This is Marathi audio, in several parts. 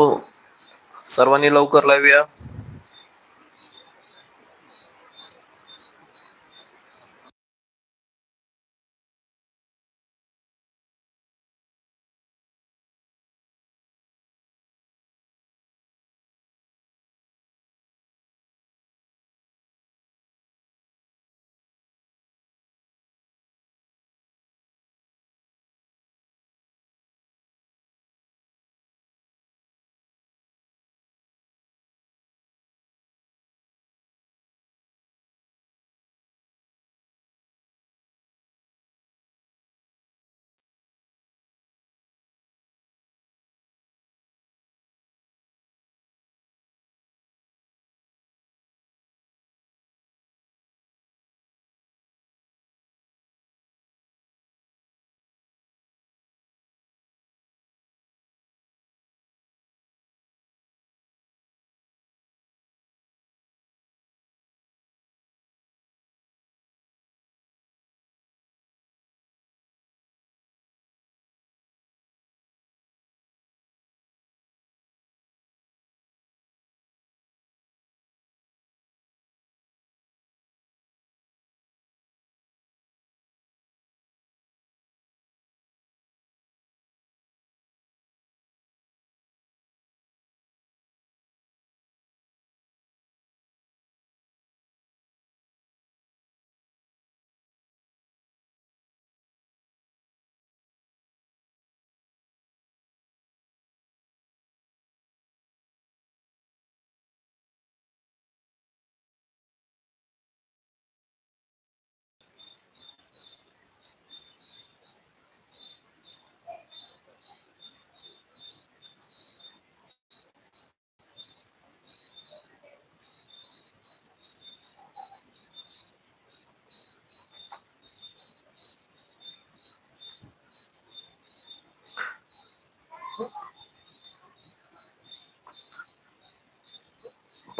हो. सर्वांनी लवकर लावूया.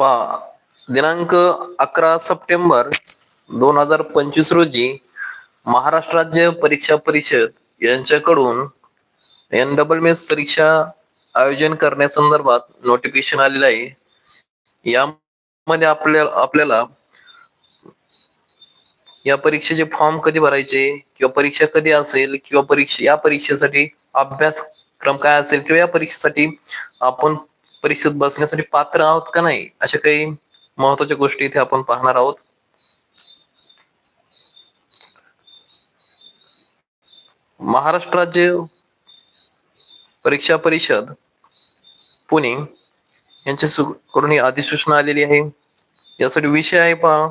पा दिनांक अकरा सप्टेंबर दोन हजार पंचवीस रोजी महाराष्ट्र राज्य परीक्षा परिषद यांच्याकडून एन डबल मेस परीक्षा आयोजन करण्यासंदर्भात नोटिफिकेशन आलेलं आहे. यामध्ये आपल्या आपल्याला या परीक्षेचे फॉर्म कधी भरायचे किंवा परीक्षा कधी असेल किंवा परीक्षा या परीक्षेसाठी अभ्यासक्रम काय असेल किंवा या परीक्षेसाठी आपण परिषद बसण्यासाठी पात्र आहोत का नाही अशा काही महत्त्वाच्या गोष्टी इथे आपण पाहणार आहोत. महाराष्ट्र राज्य परीक्षा परिषद पुणे यांच्या कडून ही अधिसूचना आलेली आहे. यासाठी विषय आहे पहा.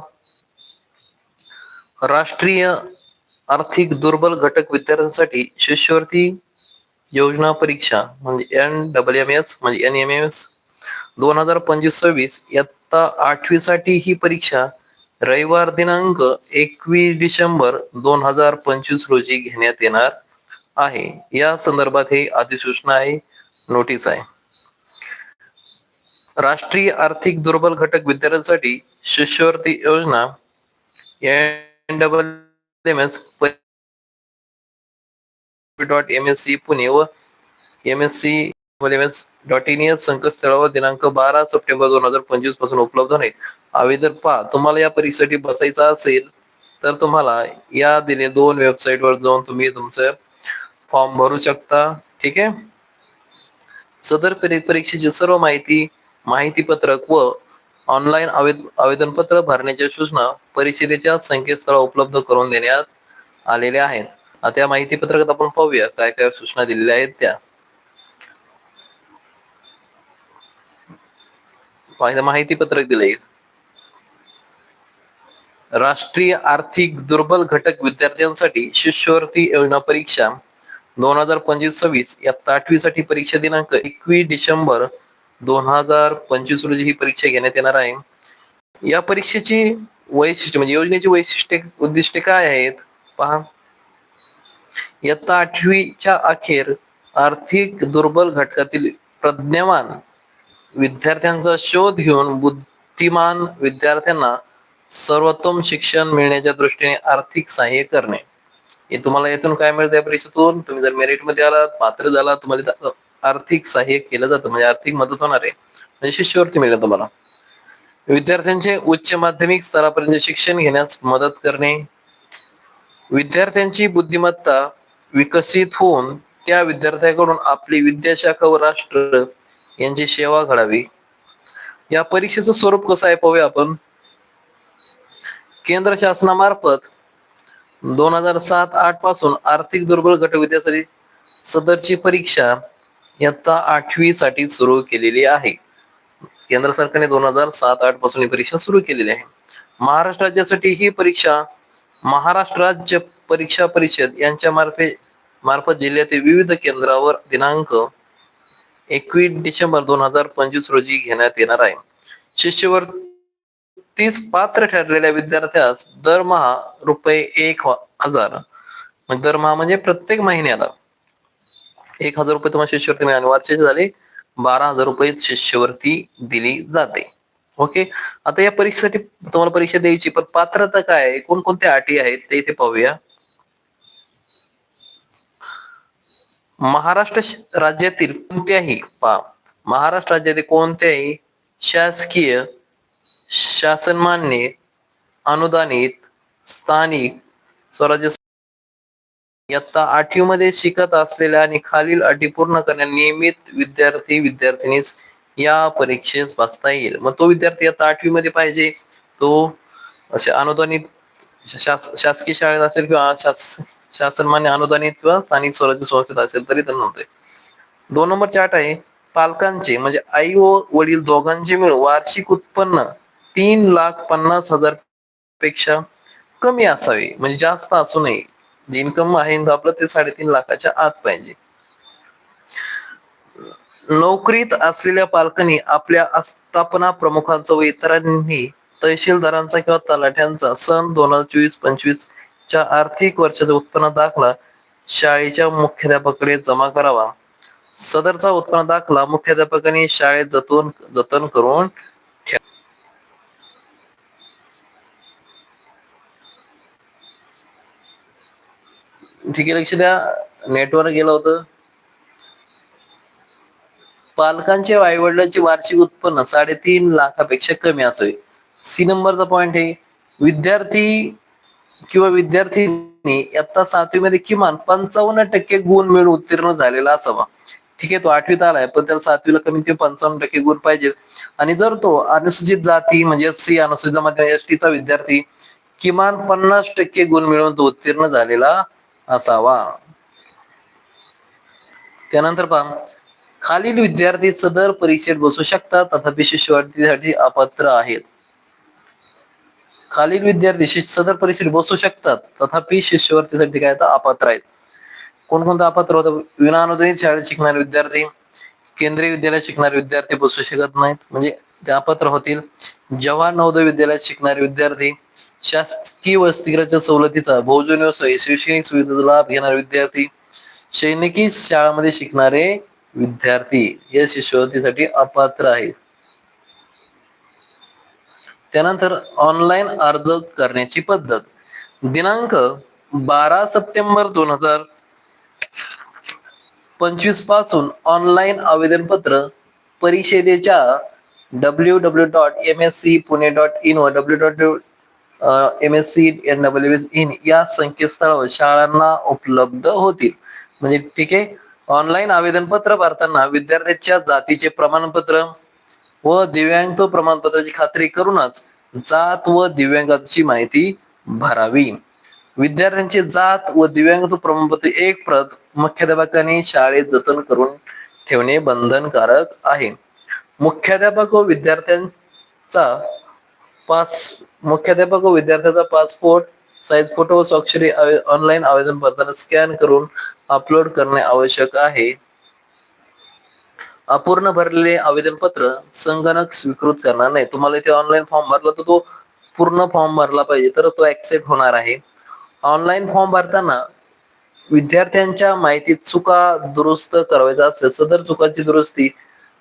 राष्ट्रीय आर्थिक दुर्बल घटक विद्यार्थ्यांसाठी शिष्यवृत्ती योजना परीक्षा म्हणजे एन डब्ल्यू एम एस म्हणजे एन एम एस दोन हजार पंचवीस सव्वीस इयत्ता आठवी साठी ही परीक्षा रविवार दिनांक एकवीस डिसेंबर दोन हजार पंचवीस रोजी घेण्यात येणार आहे. या संदर्भात हे अधिसूचना आहे नोटीस आहे. राष्ट्रीय आर्थिक दुर्बल घटक विद्यार्थ्यांसाठी शिष्यवृत्ती योजना N double M S dot M S C Pune व M S C M S dot in या संकेतस्थळावर दिनांक बारा सप्टेंबर दोन हजार पंचवीसपासून उपलब्ध आहे आवेदन पहा. तुम्हाला या परीक्षेसाठी बसायचं असेल तर तुम्हाला या दिले दोन वेबसाईट वर जाऊन तुम्ही तुमचं फॉर्म भरू शकता. ठीक आहे? सदर परीक्षेची सर्व माहिती माहिती पत्रक व ऑनलाईन आवेद आवेदनपत्र भरण्याच्या सूचना परिषदेच्या संकेतस्थळावर उपलब्ध करून देण्यात आलेल्या आहेत. त्या माहिती पत्रकात आपण पाहूया काय काय सूचना दिलेल्या आहेत त्या. माहिती पत्रक दिलंय. राष्ट्रीय आर्थिक दुर्बल घटक विद्यार्थ्यांसाठी शिष्यवृत्ती योजना परीक्षा दोन हजार पंचवीस सव्वीस या आठवी साठी परीक्षा दिनांक एकवीस डिसेंबर दोन हजार पंचवीस रोजी ही परीक्षा घेण्यात येणार आहे. या परीक्षेची वैशिष्ट्य म्हणजे योजनेची वैशिष्ट्ये उद्दिष्टे काय आहेत? पहा. इयत्ता आठवीच्या अखेर आर्थिक दुर्बल घटकातील प्रज्ञावान विद्यार्थ्यांचा शोध घेऊन बुद्धिमान विद्यार्थ्यांना सर्वोत्तम शिक्षण मिळण्याच्या दृष्टीने आर्थिक सहाय्य करणे. हे तुम्हाला यातून काय मिळतं या परीक्षेतून? तुम्ही जर मेरिटमध्ये आलात पात्र झाला तुम्हाला आर्थिक सहाय्य केलं जातं म्हणजे आर्थिक मदत होणार आहे. म्हणजे शिष्यवृत्ती मिळेल तुम्हाला. विद्यार्थ्यांचे उच्च माध्यमिक स्तरापर्यंत शिक्षण घेण्यास मदत करणे. विद्यार्थ्यांची बुद्धिमत्ता विकसित होऊन त्या विद्यार्थ्याकडून आपली विद्याशाखा व राष्ट्र यांची सेवा घडावी. या परीक्षेचं स्वरूप कसं आहे पाहूया आपण. केंद्र शासनामार्फत दोन हजार सात आठपासून आर्थिक दुर्बल गट विद्यासाठी सदरची परीक्षा इयत्ता आठवी साठी सुरू केलेली आहे. केंद्र सरकारने दोन हजार सात आठपासून ही परीक्षा सुरू केलेली आहे. महाराष्ट्र राज्यासाठी ही परीक्षा महाराष्ट्र राज्य परीक्षा परिषद यांच्या मार्फे मार्फत जिल्ह्यातील विविध केंद्रावर दिनांक एकवीस डिसेंबर दोन हजार पंचवीस रोजी घेण्यात येणार आहे. शिष्यवृत्तीस पात्र ठरलेल्या विद्यार्थ्यास दरमहा रुपये एक हजार म्हणजे दरमहा म्हणजे प्रत्येक महिन्याला एक हजार रुपये तुम्हाला शिष्यवृत्ती मिळाली. वार्षिक झाले बारा हजार रुपये शिष्यवृत्ती दिली जाते. ओके? आता या परीक्षेसाठी तुम्हाला परीक्षा द्यायची पण पात्रता काय आहे? कोणकोणत्या अटी आहेत ते इथे पाहूया. महाराष्ट्र राज्यातील कोणत्याही पा महाराष्ट्र राज्यातील कोणत्याही शासकीय शासनमान्य अनुदानित स्थानिक स्वराज्य इयत्ता आठवी मध्ये शिकत असलेल्या आणि खालील अटी पूर्ण करण्या नियमित विद्यार्थी विद्यार्थिनीस या परीक्षेस बसता येईल. मग तो विद्यार्थी आता आठवी मध्ये पाहिजे. तो असे अनुदानित शास- शासकीय शाळेत असेल किंवा शास शासनमान्य अनुदानित किंवा स्थानिक स्वराज्य संस्थेत असेल तरी त्यांना नव्हते दोन नंबर चार्ट आहे पालकांचे म्हणजे आई व वडील दोघांचे मिळून वार्षिक उत्पन्न तीन लाख पन्नास हजारपेक्षा कमी असावे म्हणजे जास्त असू नये. जे इन्कम आहे आपलं ते साडेतीन लाखाच्या आत पाहिजे. नोकरीत असलेल्या पालकांनी आपल्या आस्थापना प्रमुखांचा व इतरांनी तहसीलदारांचा किंवा तलाठ्यांचा सन दोन हजार चोवीस पंचवीस च्या आर्थिक वर्षाचा उत्पन्न दाखला शाळेच्या मुख्याध्यापकाकडे जमा करावा. सदरचा उत्पन्न दाखला मुख्याध्यापकाने शाळेत जतन जतन करून ठीक आहे लक्ष द्या. नेटवर गेलं होतं. पालकांचे आई वडिलांचे वार्षिक उत्पन्न साडेतीन लाखापेक्षा कमी असावे. सी नंबरचा पॉइंट आहे. विद्यार्थी किंवा विद्यार्थ्यांनी इयत्ता सातवी मध्ये किमान पंचावन्न टक्के गुण मिळून उत्तीर्ण झालेला असावा. ठीक आहे तो आठवीत आलाय पण त्याला सातवीला कमीत कमी पंचावन्न टक्के गुण पाहिजेत. आणि जर तो अनुसूचित जाती म्हणजे एस सी अनुसूचित जमाती एस टीचा विद्यार्थी किमान पन्नास टक्के गुण मिळवून तो उत्तीर्ण झालेला असावा. त्यानंतर पहा खालील विद्यार्थी सदर परीक्षेत बसू शकतात तथापि शिष्यवृत्तीसाठी अपात्र आहेत. खालील विद्यार्थी शिष्य- सदर परीक्षेत बसू शकतात. तथापि शिष्यवृत्तीसाठी काय तर अपात्र आहेत. कोणकोणतं अपात्र होतं? विना अनुदानित शाळेत शिकणारे विद्यार्थी केंद्रीय विद्यालयात शिकणारे विद्यार्थी बसू शकत नाहीत. म्हणजे ते अपात्र होतील. जवाहर नवोदय विद्यालयात शिकणारे विद्यार्थी शासकीय वसतिगृहाच्या सवलतीचा बहुजन व्यवसाय शैक्षणिक सुविधेचा लाभ घेणारे विद्यार्थी सैनिकी शाळामध्ये शिकणारे विद्यार्थी या शिष्यवृत्तीसाठी अपात्र आहेत. त्यानंतर ऑनलाईन अर्ज करण्याची पद्धत. दिनांक बारा सप्टेंबर दोन हजार पंचवीसपासून ऑनलाईन आवेदन पत्र परिषदेच्या W W dot M S C Pune dot in व W dot M S C N W S in या संकेतस्थळावर शाळांना उपलब्ध होतील. म्हणजे ठीक आहे. ऑनलाईन आवेदन पत्र भरताना विद्यार्थ्याच्या जातीचे प्रमाणपत्र व दिव्यांग प्रमाणपत्राची खात्री करूनच जात व दिव्यांगाची माहिती भरावी. विद्यार्थ्यांची जात व दिव्यांगत्व प्रमाणपत्र एक प्रत मुख्याध्यापकांनी शाळेत जतन करून ठेवणे बंधनकारक आहे. मुख्याध्यापक व विद्यार्थ्यांचा पास मुख्याध्यापक व विद्यार्थ्याचा पासपोर्ट साईज फोटो व स्वाक्षरी ऑनलाईन आवेदन भरताना स्कॅन करून अपलोड करणे आवश्यक आहे. अपूर्ण भरलेले आवेदन पत्र संगणक स्वीकृत करणार नाही. तुम्हाला इथे ऑनलाईन फॉर्म भरला तर तो पूर्ण फॉर्म भरला पाहिजे तर तो ऍक्सेप्ट होणार आहे. ऑनलाईन फॉर्म भरताना विद्यार्थ्यांच्या माहितीत चुका दुरुस्त करायचा असल्यास सदर चुकाची दुरुस्ती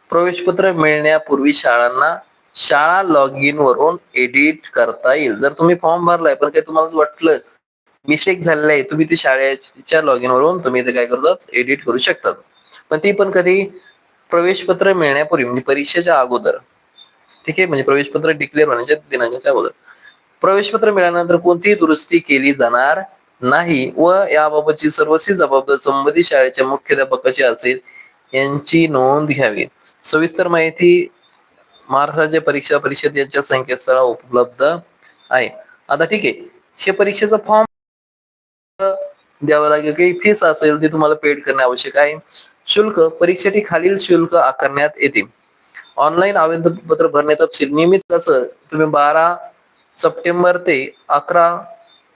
प्रवेशपत्र मिळण्यापूर्वी शाळांना शाळा लॉग इन वरून एडिट करता येईल. जर तुम्ही फॉर्म भरलाय पण काही तुम्हाला वाटलं मिस्टेक झालेला आहे तुम्ही ते शाळेच्या लॉग इन वरून तुम्ही ते काय करतात एडिट करू शकतात. पण ती पण कधी प्रवेश पत्र मिळण्यापूर्वी म्हणजे परीक्षेच्या अगोदर ठीक आहे? म्हणजे प्रवेश पत्र डिक्लेअर होण्याच्या म्हणजे दिनांकाच्या अगोदर. प्रवेश पत्र मिळाल्यानंतर कोणतीही दुरुस्ती केली जाणार नाही व याबाबतची सर्वस्वी जबाबदार संबंधित शाळेच्या मुख्याध्यापकाची असेल यांची नोंद घ्यावी. सविस्तर माहिती महाराष्ट्र राज्य परीक्षा परिषद यांच्या संकेतस्थळावर उपलब्ध आहे. आता ठीक आहे. हे परीक्षेचा फॉर्म द्यावं लागेल काही फीस असेल ती तुम्हाला पेड करणे आवश्यक आहे. शुल्क परीक्षेसाठी खालील शुल्क आकारण्यात येते. ऑनलाईन आवेदन पत्र भरणे तपशील. नियमित कसं तुम्ही बारा सप्टेंबर ते अकरा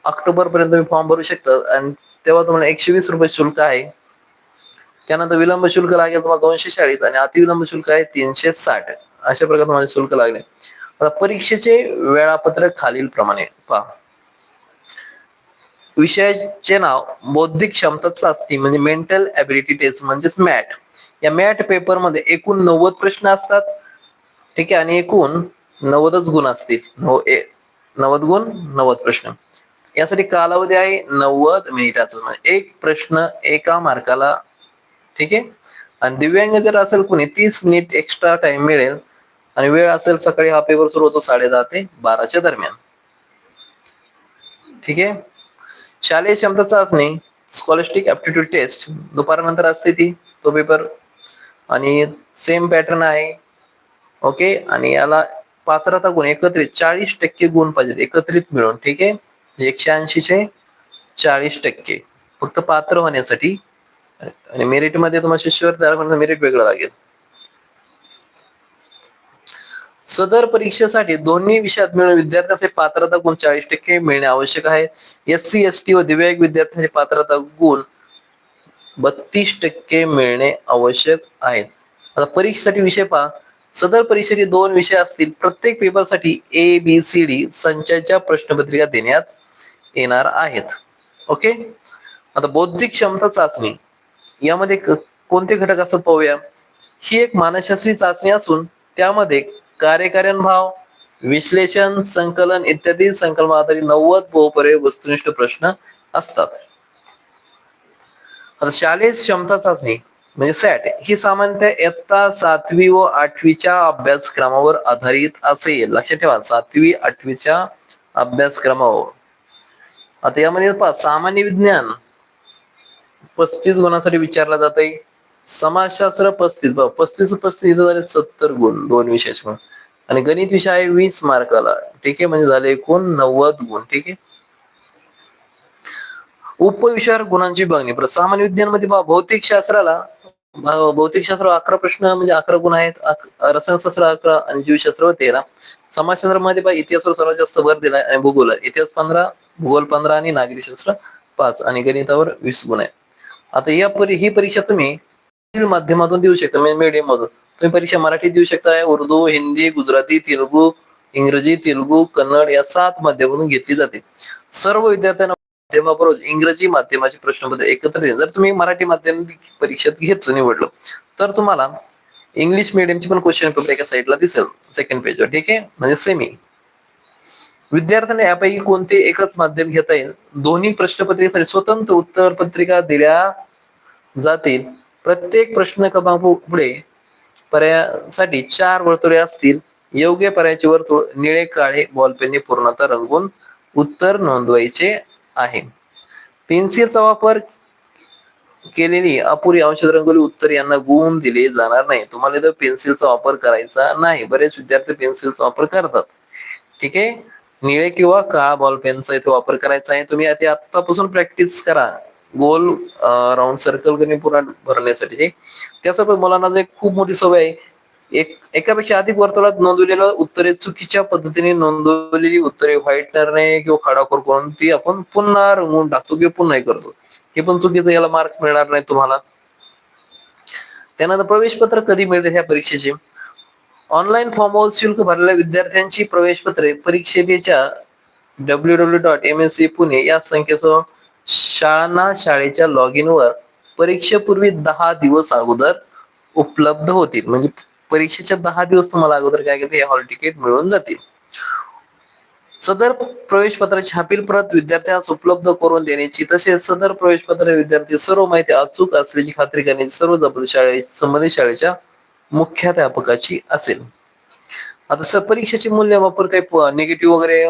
ऑक्टोबर पर्यंत तुम्ही फॉर्म भरू शकता. आणि तेव्हा तुम्हाला एकशे वीस रुपये शुल्क आहे. त्यानंतर विलंब शुल्क लागेल तुम्हाला दोनशे चाळीस आणि अतिविलंब शुल्क आहे तीनशे साठ. अशा प्रकारे तुम्हाला शुल्क लागले. आता परीक्षेचे वेळापत्रक खालील प्रमाणे पहा. विषयाचे नाव बौद्धिक क्षमता चाचणी म्हणजे मेंटल ऍबिलिटी टेस्ट म्हणजेच मॅट या मॅट पेपरमध्ये एकूण नव्वद प्रश्न असतात. ठीक आहे आणि एकूण नव्वदच गुण असतील. नव्वद गुण नव्वद प्रश्न. यासाठी कालावधी आहे नव्वद मिनिटाचा. म्हणजे एक प्रश्न एका मार्काला ठीक आहे? आणि दिव्यांग जर असेल कुणी तीस मिनिट एक्स्ट्रा टाइम मिळेल. आणि वेळ असेल सकाळी हा पेपर सुरू होतो साडे दहा ते बाराच्या दरम्यान. ठीक आहे? शालेय क्षमता चाचणी स्कॉलस्टिक ऍप्टिट्यूड टेस्ट दुपारनंतर असते ती तो पेपर आणि सेम पॅटर्न आहे. ओके आणि याला पात्रता गुण एकत्रित चाळीस टक्के गुण पाहिजेत. एकत्रित मिळून ठीक आहे? म्हणजे एकशे ऐंशीचे चाळीस टक्के. फक्त पात्र होण्यासाठी. आणि मेरिटमध्ये तुम्हाला शिष्यवर तयार करण्याचं मेरिट वेगळं लागेल. सदर परीक्षेसाठी दोन्ही विषयात मिळून विद्यार्थ्याचे पात्रता गुण चाळीस टक्के मिळणे आवश्यक आहे. एस सी एस टी व दिव्यांग विद्यार्थ्यांचे पात्रता गुण बत्तीस टक्के मिळणे आवश्यक आहेत. आता परीक्षेसाठी विषय पहा. सदर परीक्षेचे दोन विषय असतील. प्रत्येक पेपरसाठी ए बी सी डी संचाच्या प्रश्नपत्रिका देण्यात येणार आहेत. ओके? आता बौद्धिक क्षमता चाचणी. यामध्ये कोणते घटक असतात पाहूया. ही एक मानसशास्त्री चाचणी असून त्यामध्ये कार्यकारण भाव विश्लेषण संकलन इत्यादी संकल्प आधारित नव्वद बहुपर्याय वस्तुनिष्ठ प्रश्न असतात. आता शालेय क्षमता चाचणी म्हणजे सॅट ही सामान्यतः इयत्ता सातवी व आठवीच्या अभ्यासक्रमावर आधारित असेल. लक्षात ठेवा सातवी आठवीच्या अभ्यासक्रमावर. आता यामध्ये पहा सामान्य विज्ञान पस्तीस गुणांसाठी विचारला जात आहे समाजशास्त्र पस्तीस बघ पस्तीस पस्तीस इथं झाले सत्तर गुण दोन विषयाचे म्हणून आणि गणित विषय आहे वीस मार्काला. ठीक आहे? म्हणजे झाले एकूण नव्वद गुण. ठीक आहे? उपविषयावर गुणांची विभागणी परत सामान्य विज्ञानमध्ये भौतिक शास्त्राला भौतिक शास्त्र अकरा प्रश्न म्हणजे अकरा गुण आहेत. रसायनशास्त्र अकरा आणि जीवशास्त्र तेरा. समाजशास्त्रामध्ये पहा इतिहासावर सर्वात जास्त भर दिलाय आणि भूगोल इतिहास पंधरा भूगोल पंधरा आणि नागरी शास्त्र पाच. आणि गणितावर वीस गुण आहे आता या परी ही परीक्षा तुम्ही माध्यमातून देऊ शकता म्हणजे मीडियम मधून. तुम्ही परीक्षा मराठी देऊ शकता उर्दू हिंदी गुजराती तेलुगू इंग्रजी तेलुगू कन्नड या सात माध्यमातून घेतली जाते. सर्व विद्यार्थ्यांना माध्यमाबरोबर इंग्रजी माध्यमाचे प्रश्नपत्र एकत्र जर तुम्ही मराठी माध्यम परीक्षेत घेतलं निवडलं तर तुम्हाला इंग्लिश मिडियमची पण क्वेश्चन पेपर एका साईडला दिसेल सेकंड पेजवर ठीक आहे? म्हणजे सेमी विद्यार्थ्यांना यापैकी कोणते एकच माध्यम घेता येईल? दोन्ही प्रश्नपत्रिकेसाठी स्वतंत्र उत्तर पत्रिका दिल्या जातील. प्रत्येक प्रश्न क्रमांक पुढे पर्यायासाठी चार वर्तुळे असतील. योग्य पर्यायाचे वर्तुळ निळे काळे बॉलपेनने पूर्णतः रंगवून उत्तर नोंदवायचे आहे. पेन्सिलचा वापर केलेली अपुरी औषध रंगोली उत्तर यांना गुण दिले जाणार नाही. तुम्हाला इथं पेन्सिलचा वापर करायचा नाही. बरेच विद्यार्थी पेन्सिलचा वापर करतात. ठीक आहे? निळे किंवा काळा बॉल पेनचा इथे वापर करायचा आहे. तुम्ही आतापासून प्रॅक्टिस करा. गोल राऊंड सर्कल करणे पूर्ण भरण्यासाठी. त्यासोबत मुलांना जो एक खूप मोठी सवय आहे एक एकापेक्षा अधिक वर्तुळात नोंदवलेलं उत्तरे चुकीच्या पद्धतीने नोंदवलेली उत्तरे व्हाईटनरने किंवा खडाखोर करून ती आपण पुन्हा रंगवून टाकतो किंवा पुन्हा करतो. हे पण चुकीचं याला मार्क मिळणार नाही तुम्हाला. त्यानंतर प्रवेश पत्र कधी मिळते ह्या परीक्षेचे? ऑनलाईन फॉर्मवर शुल्क भरलेल्या विद्यार्थ्यांची प्रवेश पत्रे परीक्षेच्या W W dot M S C Pune या संख्येसह शाळांना शाळेच्या लॉग इन वर परीक्षेपूर्वी दहा दिवस अगोदर उपलब्ध होतील. म्हणजे परीक्षेच्या दहा दिवस तुम्हाला अगोदर काय करते हॉल तिकीट मिळून जातील. सदर प्रवेश पत्र छापील प्रत विद्यार्थ्यास उपलब्ध करून देण्याची तसेच सदर प्रवेश पत्र विद्यार्थी सर्व माहिती अचूक असल्याची खात्री करण्याची सर्व जबाबदारी शाळे संबंधित शाळेच्या मुख्याध्यापकाची असेल. आता सर परीक्षेचे मूल्यमापन काही निगेटिव्ह वगैरे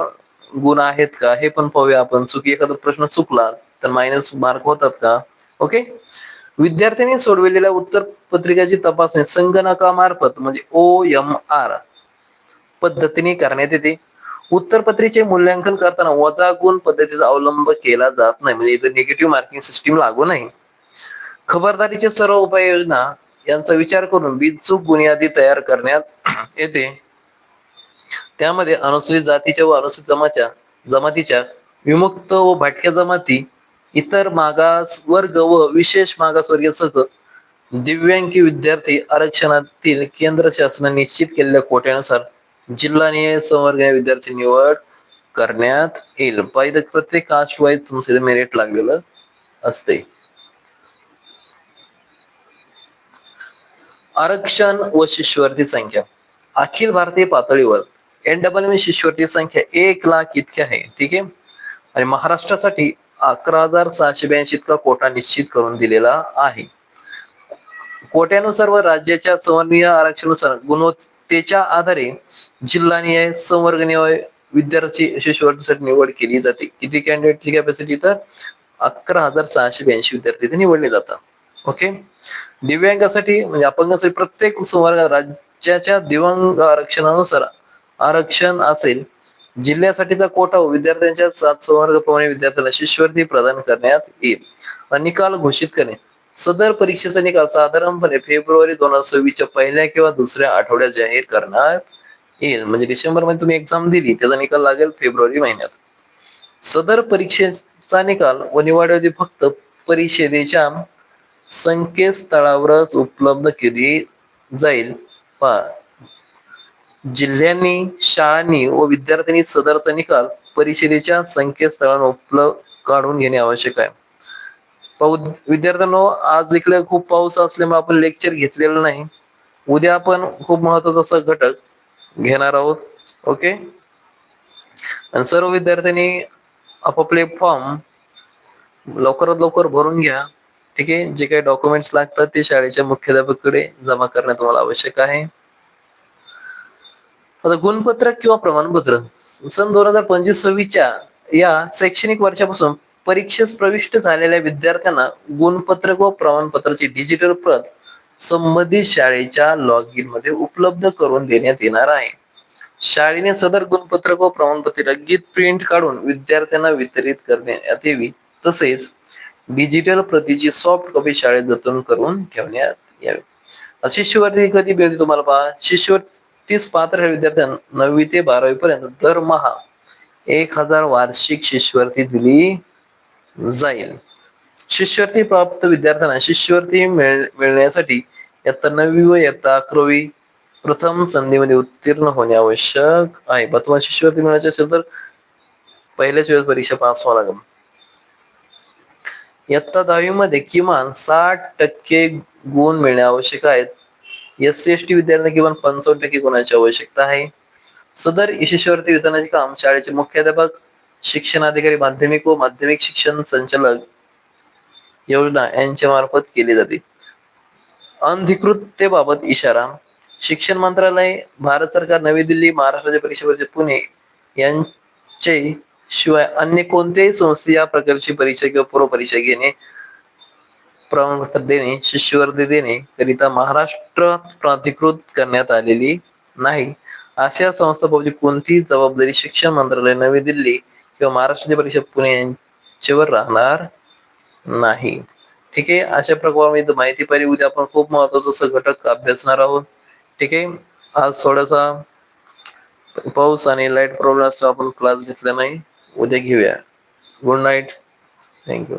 गुण आहेत का? हे पण पाहूया आपण. चुकी एखादा प्रश्न चुकला तर मायनस मार्क होतात का? ओके विद्यार्थ्यांनी सोडविलेल्या उत्तर पत्रिकाची तपासणी संगणकामार्फत म्हणजे ओ एम आर पद्धतीने करण्यात येते. उत्तरपत्रिकेचे मूल्यांकन करताना वजा गुण पद्धतीचा अवलंब केला जात नाही. म्हणजे इथे निगेटिव्ह मार्किंग सिस्टीम लागू नाही. खबरदारीचे सर्व उपाययोजना यांचा विचार करून बिनचूक बुनियादी तयार करण्यात येते. त्यामध्ये अनुसूचित जातीच्या व अनुसूचित जमाच्या जमातीच्या विमुक्त व भटक्या जमाती इतर मागास वर्ग व विशेष मागासवर्गीयसह दिव्यांगी विद्यार्थी आरक्षणातील केंद्र शासनाने निश्चित केलेल्या कोट्यानुसार जिल्हानिय संवर्गीय विद्यार्थी निवड करण्यात येईल. पाहिजे प्रत्येक कास्ट वाईज तुमचे मेरिट लागलेलं असते. आरक्षण व शिष्यवृत्ती संख्या. अखिल भारतीय पातळीवर एन डबल एम शिष्यवृत्ती संख्या एक लाख इतकी आहे. ठीक आहे? आणि महाराष्ट्रासाठी अकरा हजार सहाशे ब्याऐंशी इतका कोटा निश्चित करून दिलेला आहे. कोट्यानुसार व राज्याच्या संवर्गीय आरक्षणानुसार गुणवत्तेच्या आधारे जिल्हानिहाय संवर्गनिहाय विद्यार्थी शिष्यवृत्तीसाठी निवड केली जाते. किती कॅन्डिडेटची कॅपॅसिटी तर अकरा हजार सहाशे ब्याऐंशी विद्यार्थी इथे निवडले जातात. ओके दिव्यांगासाठी म्हणजे अपंगासाठी प्रत्येक संवर्ग राज्याच्या दिव्यांग आरक्षणानुसार आरक्षण असेल जिल्ह्यासाठीचा कोटा विद्यार्थ्यांच्या सात संवर्गप्रमाणे विद्यार्थ्यांना शिष्यवृत्ती प्रदान करण्यात येईल. निकाल घोषित करणे सदर परीक्षेचा निकाल साधारणपणे फेब्रुवारी दोन हजार सव्वीसच्या पहिल्या किंवा दुसऱ्या आठवड्यात जाहीर करण्यात येईल. म्हणजे डिसेंबरमध्ये तुम्ही एक्झाम दिली त्याचा निकाल लागेल फेब्रुवारी महिन्यात. सदर परीक्षेचा निकाल व निवड फक्त परिषदेच्या संकेतस्थळावरच उपलब्ध केली जाईल. पहा जिल्ह्यांनी शाळांनी व विद्यार्थ्यांनी सदरचा निकाल परिषदेच्या संकेतस्थळावर उपलब्ध काढून घेणे आवश्यक आहे. विद्यार्थ्यांनो आज इकडे खूप पाऊस असल्यामुळे आपण लेक्चर घेतलेलं नाही. उद्या आपण खूप महत्त्वाचा असा घटक घेणार आहोत. ओके? आणि सर्व विद्यार्थ्यांनी आपापले फॉर्म लवकरात लवकर भरून घ्या. ठीक आहे? जे काही डॉक्युमेंट्स लागतात ते शाळेच्या मुख्याध्यापकाकडे जमा करणे तुम्हाला आवश्यक आहे. आता गुणपत्रक किंवा प्रमाणपत्र सन दोन हजार पंचवीस सव्वीसच्या या शैक्षणिक वर्षापासून परीक्षेस प्रविष्ट झालेल्या विद्यार्थ्यांना गुणपत्रक व प्रमाणपत्राची डिजिटल प्रत संबंधित शाळेच्या लॉग इनमध्ये उपलब्ध करून देण्यात येणार आहे. शाळेने सदर गुणपत्रक व प्रमाणपत्र लगेच प्रिंट काढून विद्यार्थ्यांना वितरित करण्यात यावी. तसेच डिजिटल प्रतीची सॉफ्ट कॉपी शाळेत जतन करून ठेवण्यात यावी. शिष्यवृत्ती कधी मिळते तुम्हाला पहा? तीस पात्र विद्यार्थ्यांना नववी ते बारावी पर्यंत दरमहा एक हजार वार्षिक शिष्यवृत्ती दिली जाईल. शिष्यवृत्ती प्राप्त विद्यार्थ्यांना शिष्यवृत्ती मिळण्यासाठी इयत्ता नववी व इयत्ता अकरावी प्रथम संधीमध्ये उत्तीर्ण होणे आवश्यक आहे. बा शिष्यवृत्ती मिळायची असेल तर पहिल्याच वेळेस परीक्षा पास व्हावं लागेल. इयत्ता दहावी मध्ये किमान साठ टक्के गुण मिळणे आवश्यक आहेत. एस सी एस टी विद्यार्थ्यांना किमान पंचावन्न टक्के गुणांची आवश्यकता आहे. सदर शिष्यवृत्ती वितरणाचे काम शाळेचे मुख्याध्यापक शिक्षणाधिकारी माध्यमिक व माध्यमिक शिक्षण संचालक योजना यांच्या मार्फत केली जाते. अनधिकृततेबाबत इशारा शिक्षण मंत्रालय भारत सरकार नवी दिल्ली महाराष्ट्र राज्य परीक्षा परिषद पुणे यांचे शिवाय अन्य कोणत्याही संस्थे या प्रकारची परीक्षा किंवा पूर्व परीक्षा घेणे प्रमाणपत्र देणे शिष्यवृत्ती देणे करिता महाराष्ट्रात प्राधिकृत करण्यात आलेली नाही. अशा संस्थांची कोणतीही जबाबदारी शिक्षण मंत्रालय नवी दिल्ली किंवा महाराष्ट्र परीक्षा पुणे यांच्यावर राहणार नाही. ठीक आहे अशा प्रकारे माहिती पाहिजे उद्या आपण खूप महत्त्वाचा असं घटक अभ्यासणार आहोत. ठीक आहे आज थोडासा पाऊस आणि लाइट प्रॉब्लेम असतो आपण क्लास घेतला नाही. उद्या घेऊया. Good night thank you